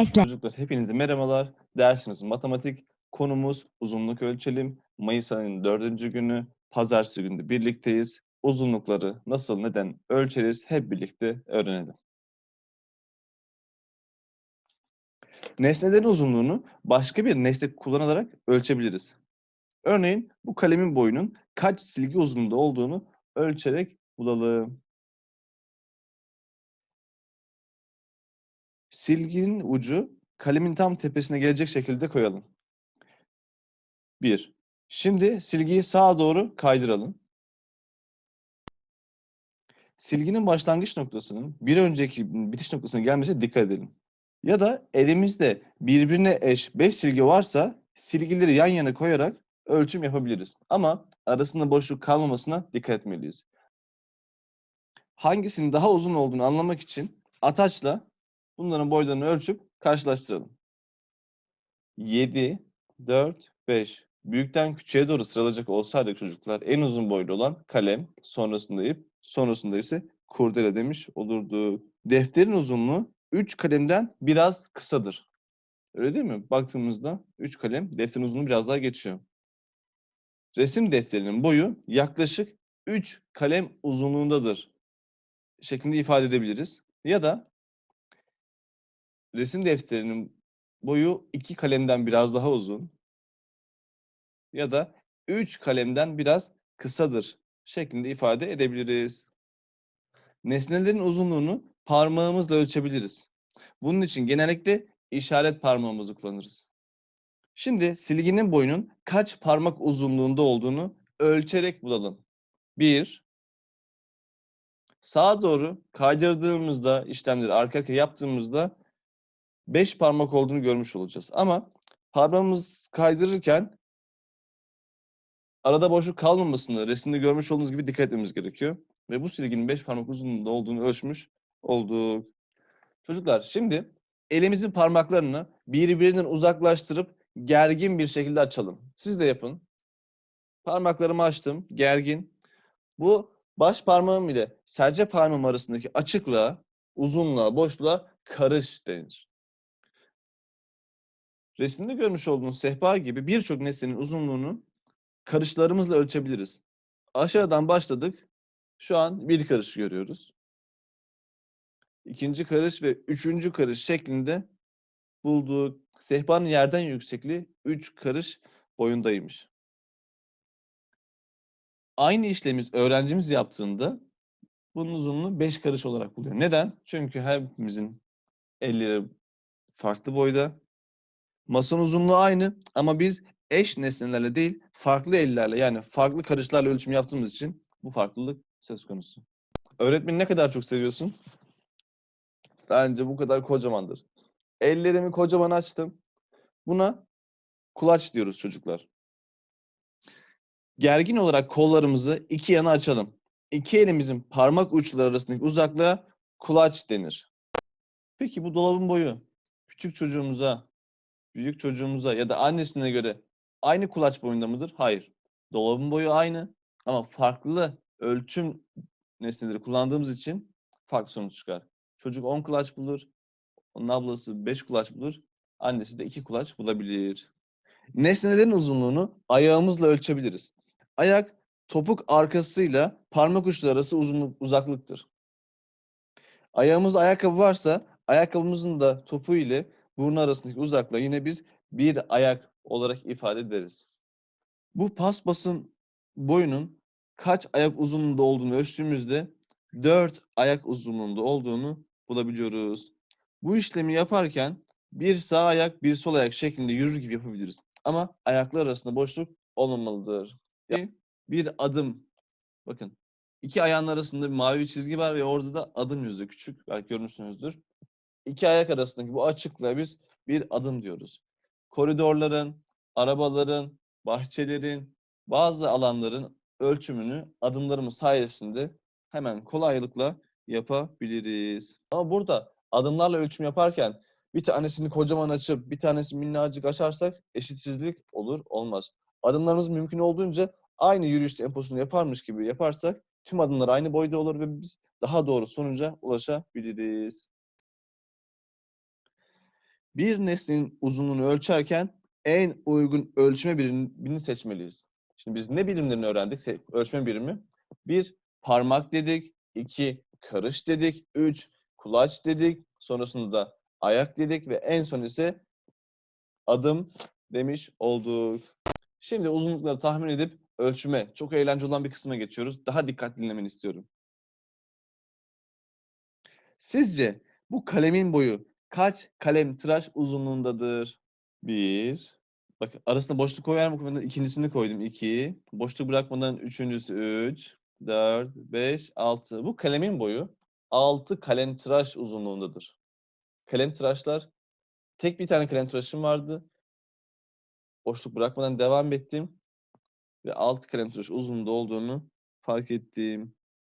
Esle. Çocuklar hepinize merhabalar. Dersimiz matematik. Konumuz uzunluk ölçelim. Mayıs ayının dördüncü günü. Pazartesi günü birlikteyiz. Uzunlukları nasıl neden ölçeriz hep birlikte öğrenelim. Nesnelerin uzunluğunu başka bir nesne kullanarak ölçebiliriz. Örneğin bu kalemin boyunun kaç silgi uzunluğunda olduğunu ölçerek bulalım. Silginin ucu kalemin tam tepesine gelecek şekilde koyalım. 1. Şimdi silgiyi sağa doğru kaydıralım. Silginin başlangıç noktasının bir önceki bitiş noktasına gelmesine dikkat edelim. Ya da elimizde birbirine eş 5 silgi varsa silgileri yan yana koyarak ölçüm yapabiliriz. Ama arasında boşluk kalmamasına dikkat etmeliyiz. Hangisinin daha uzun olduğunu anlamak için ataçla bunların boylarını ölçüp karşılaştıralım. 7, 4, 5. Büyükten küçüğe doğru sıralayacak olsaydık çocuklar en uzun boylu olan kalem, sonrasında ip, sonrasında ise kurdele demiş olurdu. Defterin uzunluğu 3 kalemden biraz kısadır. Öyle değil mi? Baktığımızda 3 kalem defterin uzunluğu biraz daha geçiyor. Resim defterinin boyu yaklaşık 3 kalem uzunluğundadır şeklinde ifade edebiliriz. Ya da resim defterinin boyu 2 kalemden biraz daha uzun ya da 3 kalemden biraz kısadır şeklinde ifade edebiliriz. Nesnelerin uzunluğunu parmağımızla ölçebiliriz. Bunun için genellikle işaret parmağımızı kullanırız. Şimdi silginin boyunun kaç parmak uzunluğunda olduğunu ölçerek bulalım. 1 Sağa doğru kaydırdığımızda işlemleri arka arkaya yaptığımızda 5 parmak olduğunu görmüş olacağız. Ama parmağımız kaydırırken arada boşluk kalmamasını resimde görmüş olduğunuz gibi dikkat etmemiz gerekiyor. Ve bu silginin 5 parmak uzunluğunda olduğunu ölçmüş olduk. Çocuklar şimdi elimizin parmaklarını birbirinden uzaklaştırıp gergin bir şekilde açalım. Siz de yapın. Parmaklarımı açtım. Gergin. Bu baş parmağım ile serçe parmağım arasındaki açıklığa, uzunluğa, boşluğa karış denir. Resimde görmüş olduğunuz sehpa gibi birçok nesnenin uzunluğunu karışlarımızla ölçebiliriz. Aşağıdan başladık. Şu an bir karış görüyoruz. İkinci karış ve üçüncü karış şeklinde bulduk. Sehpanın yerden yüksekliği 3 karış boyundaymış. Aynı işlemi öğrencimiz yaptığında bunun uzunluğu 5 karış olarak buluyor. Neden? Çünkü hepimizin elleri farklı boyda. Masanın uzunluğu aynı ama biz eş nesnelerle değil farklı ellerle yani farklı karışlarla ölçüm yaptığımız için bu farklılık söz konusu. Öğretmeni ne kadar çok seviyorsun? Bence bu kadar kocamandır. Ellerimi kocaman açtım. Buna kulaç diyoruz çocuklar. Gergin olarak kollarımızı iki yana açalım. İki elimizin parmak uçları arasındaki uzaklığa kulaç denir. Peki bu dolabın boyu küçük çocuğumuza, büyük çocuğumuza ya da annesine göre aynı kulaç boyunda mıdır? Hayır. Dolabın boyu aynı ama farklı ölçüm nesneleri kullandığımız için farklı sonuç çıkar. Çocuk 10 kulaç bulur, onun ablası 5 kulaç bulur, annesi de 2 kulaç bulabilir. Nesnelerin uzunluğunu ayağımızla ölçebiliriz. Ayak topuk arkasıyla parmak uçları arası uzunluk uzaklıktır. Ayağımızda ayakkabı varsa ayakkabımızın da topuğu ile burnu arasındaki uzaklığı yine biz bir ayak olarak ifade ederiz. Bu paspasın boyunun kaç ayak uzunluğunda olduğunu ölçtüğümüzde 4 ayak uzunluğunda olduğunu bulabiliyoruz. Bu işlemi yaparken bir sağ ayak bir sol ayak şeklinde yürür gibi yapabiliriz. Ama ayaklar arasında boşluk olmamalıdır. Yani bir adım bakın iki ayağın arasında bir mavi çizgi var ve orada da adım yüzü küçük belki görmüşsünüzdür. İki ayak arasındaki bu açıklığa biz bir adım diyoruz. Koridorların, arabaların, bahçelerin, bazı alanların ölçümünü adımlarımız sayesinde hemen kolaylıkla yapabiliriz. Ama burada adımlarla ölçüm yaparken bir tanesini kocaman açıp bir tanesini minnacık açarsak eşitsizlik olur, olmaz. Adımlarımız mümkün olduğunca aynı yürüyüş temposunu yaparmış gibi yaparsak tüm adımlar aynı boyda olur ve biz daha doğru sonuca ulaşabiliriz. Bir nesnenin uzunluğunu ölçerken en uygun ölçme birimini seçmeliyiz. Şimdi biz ne birimlerini öğrendik? Ölçme birimi. Bir, parmak dedik. iki karış dedik. Üç, kulaç dedik. Sonrasında da ayak dedik ve en son ise adım demiş olduk. Şimdi uzunlukları tahmin edip ölçme. Çok eğlenceli olan bir kısma geçiyoruz. Daha dikkatli dinlemeni istiyorum. Sizce bu kalemin boyu kaç kalem tıraş uzunluğundadır? Bir. Bak arasında boşluk koymadan ikincisini koydum. iki. Boşluk bırakmadan üçüncüsü üç. Dört, beş, altı. Bu kalemin boyu altı kalem tıraş uzunluğundadır. Kalem tıraşlar tek bir tane kalem tıraşım vardı. Boşluk bırakmadan devam ettim. Ve altı kalem tıraş uzunluğunda olduğunu fark ettim.